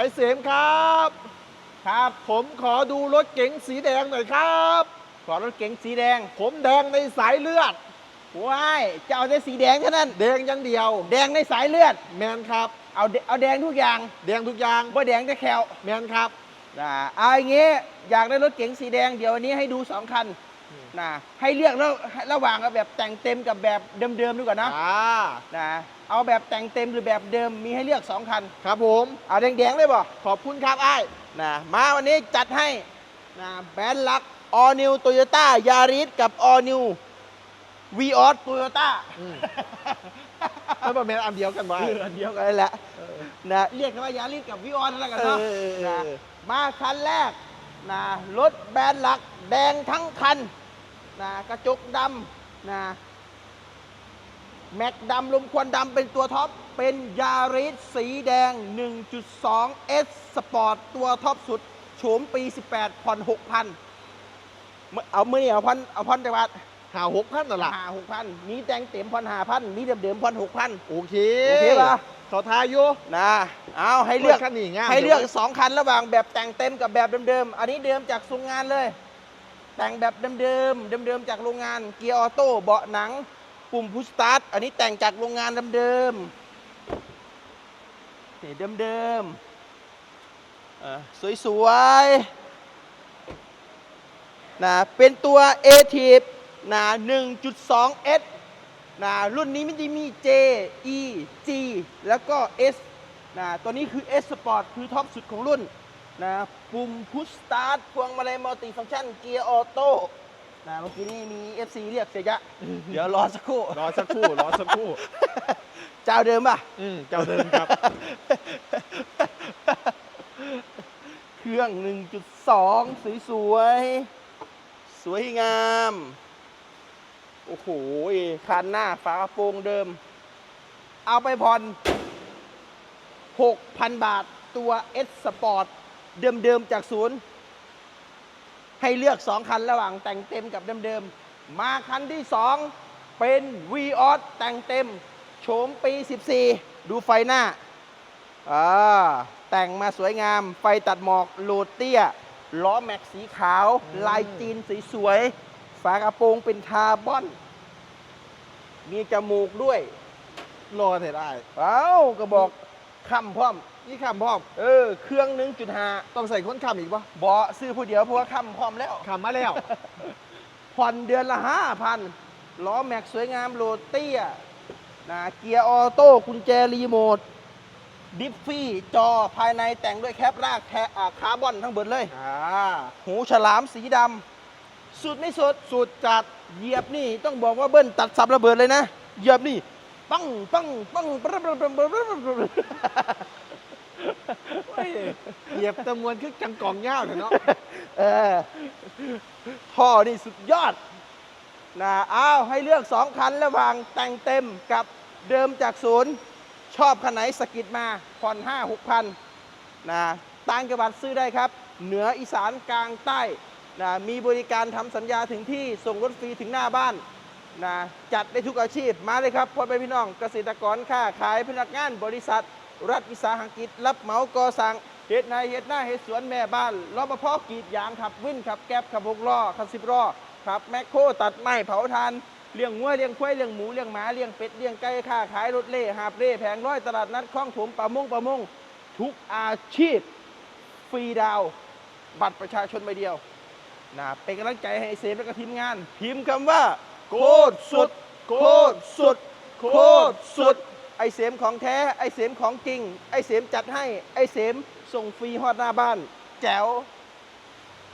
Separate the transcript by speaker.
Speaker 1: ไอเสมครับ
Speaker 2: ครับ
Speaker 1: ผมขอดูรถเก๋งสีแดงหน่อยครับ
Speaker 2: ขอรถเก๋งสีแดง
Speaker 1: ผมแดงในสายเลือด
Speaker 2: ว้ายจะเอาแต่สีแดงเท่านั้น
Speaker 1: แดงอยังเดียว
Speaker 2: แดงในสายเลือด
Speaker 1: แมนครับ
Speaker 2: เอาแดเอาแดงทุกอย่าง
Speaker 1: แดงทุกอย่าง
Speaker 2: ว่าแดงแต่แคว
Speaker 1: แมนครับ
Speaker 2: นะเอาอย่างงี้อยากได้รถเก๋งสีแดงเดี๋ยววันนี้ให้ดูสองคัน
Speaker 1: อืม
Speaker 2: นะให้เลือกระระหว่างเอาแบบแต่งเต็มกับแบบเดิมๆดีกว่านะ
Speaker 1: อ่า
Speaker 2: นะเอาแบบแต่งเต็มหรือแบบเดิมมีให้เลือกสองคัน
Speaker 1: ครับผม
Speaker 2: เอาแดงๆเลยบ่
Speaker 1: ขอบคุณครับไอ้าย
Speaker 2: นะมาวันนี้จัดให้นะแบรนด์ลัก All New Toyota Yaris กับ All New Vios Toyota
Speaker 1: อืมไม่ประมาณอันเดียวกันไว้
Speaker 2: เอออันเดียวกันเลยแหละ
Speaker 1: เออ
Speaker 2: นะเรียกกันว่ายาริสกับวิออนนั่นแหละกันเนาะ
Speaker 1: เออเออเออ
Speaker 2: นะมาคันแรกนะรถแบรนด์หลักแดงทั้งคัน นะกระจกดำนะแม็กดำลมควันดำเป็นตัวท็อป เป็นยาริสสีแดง 1.2 S Sport ตัวท็อปสุด โฉมปี 18ผ่อน6,000เมื่อเอาเมื่อนี่เอาพันเอาพันจังหวัด
Speaker 1: หาหกพันน่ะล่ะ
Speaker 2: หาหกพันมีแต่งเต็มพันหาพันมีเดิมๆพันหกพัน
Speaker 1: โอเค
Speaker 2: โอเคปะ
Speaker 1: เขาทายอยู่
Speaker 2: นะเอาให้เลือก
Speaker 1: คันนี้งาม
Speaker 2: ให้เลือกสองคันระหว่างแบบแต่งเต็มกับแบบเดิมๆ อันนี้เดิมจากโรงงานเลย แต่งแบบเดิมๆ เดิมๆ จากโรงงาน เกียร์ออโต้เบาะหนัง ปุ่มพุชสตาร์ท อันนี้แต่งจากโรงงานเดิมๆนี่เดิมๆอ่อสวยๆ นะ เป็นตัว a t i v นะ 1.2S นะรุ่นนี้มันจะมี J E G แล้วก็ S นะตัวนี้คือ S Sport คือท็อปสุดของรุ่น นะปุ่มพุชสตาร์ทพวงมาลัยมัลติฟังก์ชันเกียร์ออโต้นะเมื่อกี้นี้มี FC เรียกเสียยะ เดี๋ยวรอสักครู่
Speaker 1: รอสักครู่ รอสักครู่
Speaker 2: เจ้าเดิมป่ะ
Speaker 1: อืมเจ้าเดิมครับ
Speaker 2: เครื่อง 1.2 สวยสวยๆสวยงาม โอ้โหคันหน้าฝากระโปรงเดิม เอาไปผ่อน 6,000 บาทตัว S Sport เดิมๆจากศูนย์ ให้เลือก 2 คันระหว่างแต่งเต็มกับเดิมๆ มาคันที่ 2 เป็น v ีออสแต่งเต็ม โฉมปี 14 ดูไฟหน้าอ่าแต่งมาสวยงาม ไฟตัดหมอกโหลดเตี้ย ล้อแม็กสีขาว ลายจีนสวยๆ ฝากระโปรงเป็นคาร์บอน มีจมูกด้วย
Speaker 1: รอเถอะได้
Speaker 2: เอ้าก็บอกคำพร้อม
Speaker 1: นี่คำพร้อม
Speaker 2: เออ เครื่อง1.5
Speaker 1: ต้องใส่ค้นคำอีกปะ
Speaker 2: เบาะซื้อผู้เดียวเพราะว่าคำพร้อมแล้ว
Speaker 1: คำมาแล้ว
Speaker 2: ผ่อนเดือนละห้าพันล้อแม็กสวยงามโรเตี้ยนะเกียร์ออโต้กุญแจรีโมทดิฟฟี่ จอภายในแต่งด้วยแคปรากแทอ่าคาร์บอนทั้งเบิดเลย
Speaker 1: อ่า
Speaker 2: หูฉลามสีดำ สุดไม่สุด
Speaker 1: สุดจัด
Speaker 2: เหยียบนี่ต้องบอกว่าเบิ้ลตัดสับระเบิดเลยนะ เหยียบนี่ ปังปังปัง
Speaker 1: เหยียบตะมวนคือจังกองเง่าเถอะเนาะ
Speaker 2: เออท่อนี่สุดยอดนะอ้าวให้เลือกสองคันระหว่างแต่งเต็มกับเดิมจากศูนย์ ชอบคันไหนสกิดมาผ่อนห้าหกพันนะต่างจังหวัดซื้อได้ครับ เหนืออีสานกลางใต้นะมีบริการทำสัญญาถึงที่ส่งรถฟรีถึงหน้าบ้านนะจัดได้ทุกอาชีพมาเลยครับพ่อแม่พี่น้องเกษตรกรค้าขายพนักงานบริษัท รัฐวิสาหกิจ รับเหมาก่อสร้าง เฮ็ดนายเฮ็ดหน้าเฮ็ดสวนแม่บ้านรปภกรีดยางขับวิ่นขับแก๊บขับหกล้อขับสิบล้อขับแมคโครตัดไม้เผาทานเลี้ยงงัวเลี้ยงควายเลี้ยงหมูเลี้ยงหมาเลี้ยงเป็ดเลี้ยงไก่ค้าขายรถเล่หาบเร่แผงร้อยตลาดนัดคลองถมประมงประมงทุกอาชีพฟรีดาว บัตรประชาชนใบเดียวนะเป็นกำลังใจให้เซฟและก็ทีมงาน พิมพ์คำว่า โคตรสุด โคตรสุด โคตรสุด ไอเสมของแท้ ไอเสมของจริง ไอเสมจัดให้ ไอเสม ส่งฟรีฮอดหน้าบ้าน แจ๋ว